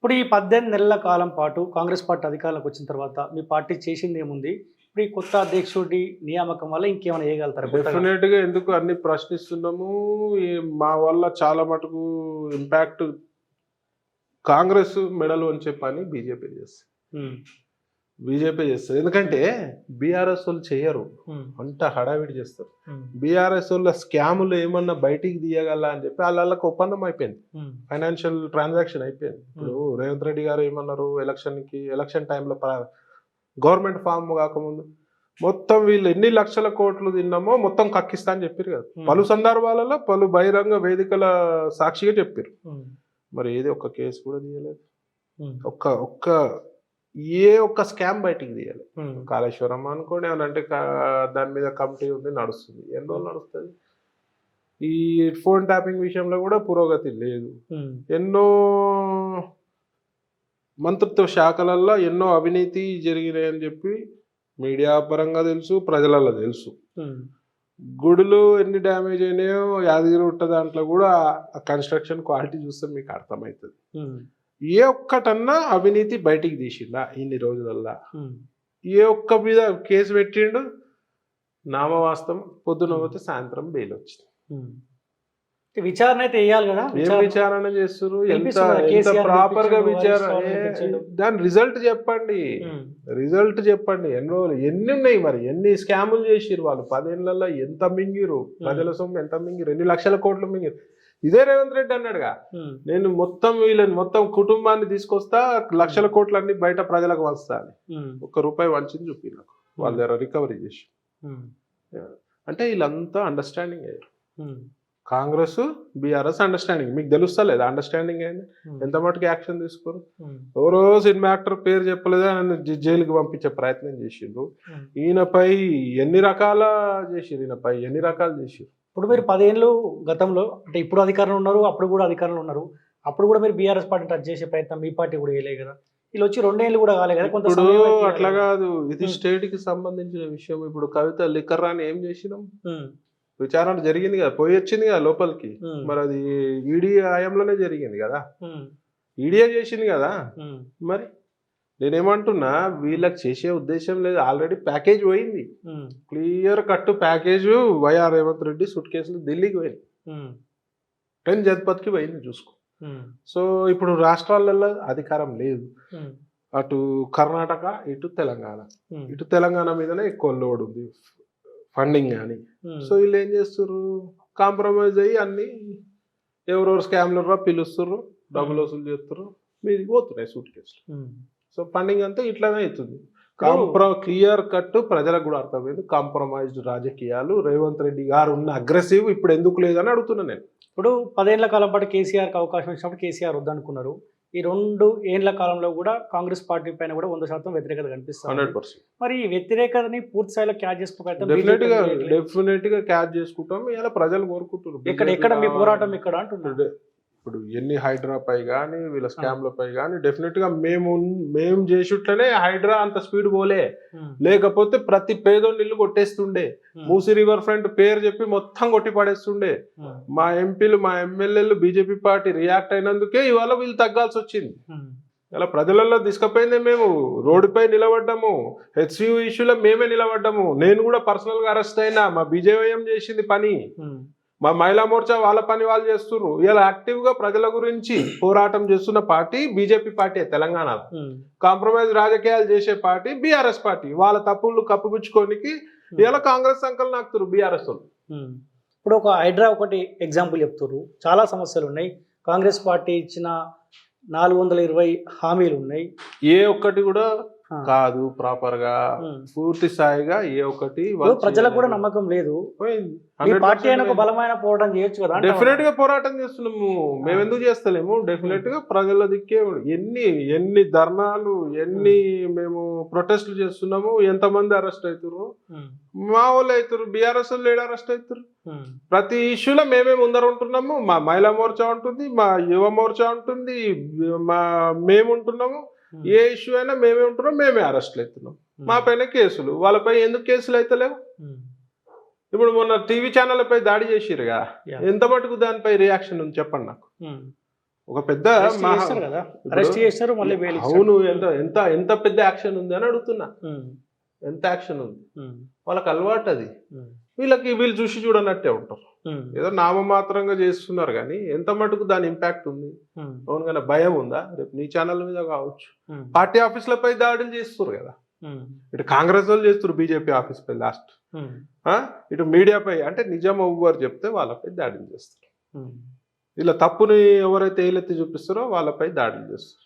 ఇప్పుడు ఈ పద్దెనిమిది నెలల కాలం పాటు కాంగ్రెస్ పార్టీ అధికారంలోకి వచ్చిన తర్వాత మీ పార్టీ చేసింది ఏముంది? ఇప్పుడు ఈ కొత్త అధ్యక్షుడి నియామకం వల్ల ఇంకేమైనా చేయగలుగుతారు డెఫినెట్గా ఎందుకు అన్ని ప్రశ్నిస్తున్నాము? మా వల్ల చాలా మటుకు ఇంపాక్ట్ కాంగ్రెస్ మెడలు వంచే పని బీజేపీ చేస్తుంది. బీజేపీ చేస్తుంది. ఎందుకంటే బీఆర్ఎస్ వాళ్ళు చేయరు. అంత హడావిడి చేస్తారు. బీఆర్ఎస్ వాళ్ళ స్కాములు ఏమన్నా బయటికి తీయగల అని చెప్పి వాళ్ళకి ఒప్పందం అయిపోయింది. ఫైనాన్షియల్ ట్రాన్సాక్షన్ అయిపోయింది. ఇప్పుడు రేవంత్ రెడ్డి గారు ఏమన్నారు? ఎలక్షన్కి ఎలక్షన్ టైంలో గవర్నమెంట్ ఫామ్ కాకముందు మొత్తం వీళ్ళు ఎన్ని లక్షల కోట్లు తిన్నామో మొత్తం కక్కిస్తా అని చెప్పారు కదా. పలు సందర్భాలలో పలు బహిరంగ వేదికల సాక్షిగా చెప్పారు మరి ఏది ఒక్క కేసు కూడా తీయలేదు. ఒక్క ఒక్క ఏ ఒక్క స్కామ్ బయటికి తీయాలి కాళేశ్వరం అనుకోండి ఏమనంటే కా- దాని మీద కమిటీ ఉంది నడుస్తుంది. ఎన్ని రోజులు నడుస్తుంది? ఈ ఫోన్ ట్యాపింగ్ విషయంలో కూడా పురోగతి లేదు. ఎన్నో మంత్రిత్వ శాఖలలో ఎన్నో అవినీతి జరిగినాయని చెప్పి మీడియా పరంగా తెలుసు ప్రజలలో తెలుసు. గుడులు ఎన్ని డ్యామేజ్ అయినాయో యాదగిరి ఉట్ట దాంట్లో కూడా కన్స్ట్రక్షన్ క్వాలిటీ చూస్తే మీకు అర్థమవుతుంది. ఏ ఒక్కటన్నా అవినీతి బయటికి తీసిండా ఇన్ని రోజులల్లా. ఏ ఒక్క మీద కేసు పెట్టిండు నామవాస్తవం పొద్దున పోతే సాయంత్రం బెయిల్ వచ్చింది విచారణ అయితే వేయాలి కదా. ఏం విచారణ- చేస్తారు ఎంత. ఎంత ప్రాపర్గా విచారణ? దాని రిజల్ట్ చెప్పండి. రిజల్ట్ చెప్పండి. ఎన్ని రోజులు? ఎన్ని ఉన్నాయి మరి? ఎన్ని స్కాములు చేసిరు వాళ్ళు? పదేళ్ళలో ఎంత మింగిరు ప్రజల సొమ్ము ఎంత మింగిరు ఎన్ని లక్షల కోట్లు మింగిరు ఇదే రేవంత్ రెడ్డి అన్నాడుగా. నేను మొత్తం వీళ్ళని మొత్తం కుటుంబాన్ని తీసుకొస్తా లక్షల కోట్లన్నీ బయట ప్రజలకు వంచుతా అని. ఒక్క రూపాయి వంచింది చూపి నాకు. వాళ్ళ దగ్గర రికవరీ చేసి. అంటే వీళ్ళంతా అండర్స్టాండింగ్ అయ్యారు. కాంగ్రెస్ బీఆర్ఎస్ అండర్స్టాండింగ్ మీకు తెలుస్తా లేదా అండర్స్టాండింగ్ అయింది. ఎంత మటుకు యాక్షన్ తీసుకోరు. ఎవరో సినిమా యాక్టర్ పేరు చెప్పలేదా? జై- జైలుకి పంపించే ప్రయత్నం చేసిండ్రు. ఈయనపై ఎన్ని రకాల చేసిరు ఈయనపై ఎన్ని రకాలు చేసిరు ఇప్పుడు మీరు పదేళ్ళు గతంలో అంటే ఇప్పుడు అధికారంలో ఉన్నారు అప్పుడు కూడా అధికారంలో ఉన్నారు అప్పుడు కూడా మీరు బీఆర్ఎస్ పార్టీ టచ్ చేసే ప్రయత్నం మీ పార్టీ కూడా చేయలేదు కదా వీళ్ళు వచ్చి రెండేళ్ళు కూడా కాలేదు కదా కొంత ఇప్పుడు అట్లా. కాదు ఇది. స్టేట్కి సంబంధించిన విషయం ఇప్పుడు కవిత లిక్కర్ రాని ఏం చేసినాం. విచారణ జరిగింది కదా పోయి వచ్చింది కదా లోపలికి. మరి అది ఈడీ హయాంలోనే జరిగింది కదా. ఈడీఏ చేసింది కదా. మరి నేనేమంటున్నా వీళ్ళకి చేసే ఉద్దేశం లేదు ఆల్రెడీ ప్యాకేజ్ పోయింది. క్లియర్ కట్ ప్యాకేజ్ వైఆర్ రేవంత్ రెడ్డి సుట్ కేసులు ఢిల్లీకి పోయింది. టెన్ జగపత్కి పోయింది చూసుకో. సో ఇప్పుడు రాష్ట్రాలలో అధికారం లేదు. అటు కర్ణాటక ఇటు తెలంగాణ. ఇటు తెలంగాణ మీదనే ఎక్కువ లోడ్ ఉంది ఫండింగ్ కానీ. సో వీళ్ళు ఏం చేస్తారు కాంప్రమైజ్ అయ్యి అన్ని ఎవరెవరు స్కామ్లు పిలుస్తారు డబ్బులు వసూలు చేస్తారు మీది పోతున్నాయి సూట్ కేసులు. సో ఫండింగ్ అంతా ఇట్లానే అవుతుంది. కాంప్ర క్లియర్ కట్ ప్రజలకు కూడా అర్థమైంది. కాంప్రమైజ్డ్ రాజకీయాలు. రేవంత్ రెడ్డి గారు ఉన్న అగ్రెసివ్ ఇప్పుడు ఎందుకు లేదని అడుగుతున్నా నేను. ఇప్పుడు పదేళ్ళ కాలం పాటు కేసీఆర్కి అవకాశం ఇచ్చినప్పుడు కేసీఆర్ వద్దనుకున్నారు. ఈ రెండు ఏండ్ల కాలంలో కూడా కాంగ్రెస్ పార్టీ పైన కూడా వంద శాతం వ్యతిరేకత కనిపిస్తుంది. మరి ఈ వ్యతిరేకతని పూర్తి స్థాయిలో క్యాచ్ చేసుకునే డెఫినెట్గా క్యాచ్ చేసుకుంటాం. ఇలా ప్రజలు కోరుకుంటారు ఎక్కడ ఎక్కడ మీ పోరాటం ఇక్కడ అంటున్నారు? ఇప్పుడు ఎన్ని హైడ్రా పై కానీ వీళ్ళ స్కామ్లపై కానీ డెఫినెట్గా మేము మేము చేసేట్లనే హైడ్రా అంత స్పీడ్ పోలే. లేకపోతే ప్రతి పేదోళ్ళు ఇల్లు కొట్టేస్తుండే. మూసి రివర్ ఫ్రంట్ పేరు చెప్పి మొత్తం కొట్టి పడేస్తుండే. మా ఎంపీలు మా ఎమ్మెల్యేలు బీజేపీ పార్టీ రియాక్ట్ అయినందుకే ఇవాళ వీళ్ళు తగ్గాల్సి వచ్చింది. ఇలా ప్రజలలో తీసుకుపోయిందే మేము రోడ్డుపై నిలబడ్డాము హెచ్సియు ఇష్యూలో మేమే నిలబడ్డాము నేను కూడా పర్సనల్గా అరెస్ట్ అయినా మా బీజేవైఎం చేసింది పని. మా మహిళా మోర్చా వాళ్ళ పని వాళ్ళు చేస్తున్నారు ఇలా యాక్టివ్గా ప్రజల గురించి పోరాటం చేస్తున్న పార్టీ బీజేపీ పార్టీ తెలంగాణలో. ఉమ్. కాంప్రమైజ్ రాజకీయాలు చేసే పార్టీ బీఆర్ఎస్ పార్టీ. వాళ్ళ తప్పులు కప్పుపుచ్చుకోనికి ఇలా కాంగ్రెస్ సంకల్ నాకుతారు బీఆర్ఎస్. ఇప్పుడు ఒక హైడ్రా ఒకటి ఎగ్జాంపుల్ చెప్తున్నారు చాలా సమస్యలు ఉన్నాయి. కాంగ్రెస్ పార్టీ ఇచ్చిన నాలుగు వందల ఇరవై హామీలు ఉన్నాయి. ఏ ఒక్కటి కూడా. కాదు ప్రాపర్గా. పూర్తి స్థాయిగా ఏ ఒక్కటి ప్రజలకు కూడా నమ్మకం లేదు. పార్టీ అయినా బలమైన పోరాటం చేయొచ్చు కదా? డెఫినెట్గా పోరాటం చేస్తున్నాము. మేము ఎందుకు చేస్తలేము? డెఫినెట్గా ప్రజల దిక్కే ఎన్ని ఎన్ని ధర్నాలు ఎన్ని మేము ప్రొటెస్ట్లు చేస్తున్నాము? ఎంతమంది అరెస్ట్ అవుతారు. మా వాళ్ళు అవుతారు బీఆర్ఎస్ ఏడు అరెస్ట్ అవుతారు. ప్రతి ఇష్యూలో మేమే ముందర ఉంటున్నాము. మా మహిళా మోర్చా ఉంటుంది మా యువ మోర్చా ఉంటుంది మా మేము ఉంటున్నాము. ఏ ఇష్యూ అయినా మేమే ఉంటున్నాం మేమే అరెస్ట్లు అవుతున్నాం మా పైన కేసులు. వాళ్ళపై ఎందుకు కేసులు అయితలేవు? ఉమ్. ఇప్పుడు మొన్న టీవీ ఛానళ్ళపై దాడి చేసిరుగా. ఎంత మటుకు దానిపై రియాక్షన్ ఉంది చెప్పండి నాకు. ఒక పెద్ద. అవును ఎంత ఎంత ఎంత పెద్ద యాక్షన్ ఉంది అని అడుగుతున్నా. ఎంత యాక్షన్ ఉంది? వాళ్ళకి అలవాటు అది. వీళ్ళకి వీళ్ళు చూసి చూడనట్టే ఉంటారు ఏదో నామమాత్రంగా చేస్తున్నారు కానీ ఎంత మటుకు దాని ఇంపాక్ట్ ఉంది? అవును భయం ఉందా? రేపు నీ ఛానల్ మీద కావచ్చు. పార్టీ ఆఫీసులపై దాడులు చేస్తారు కదా. ఇటు కాంగ్రెస్ వాళ్ళు చేస్తారు బీజేపీ ఆఫీస్ పై లాస్ట్ ఇటు మీడియాపై అంటే నిజం ఎవ్వరు చెప్తే వాళ్ళపై దాడులు చేస్తారు. ఇలా తప్పుని ఎవరైతే ఏలెత్తి చూపిస్తారో వాళ్ళపై దాడులు చేస్తారు.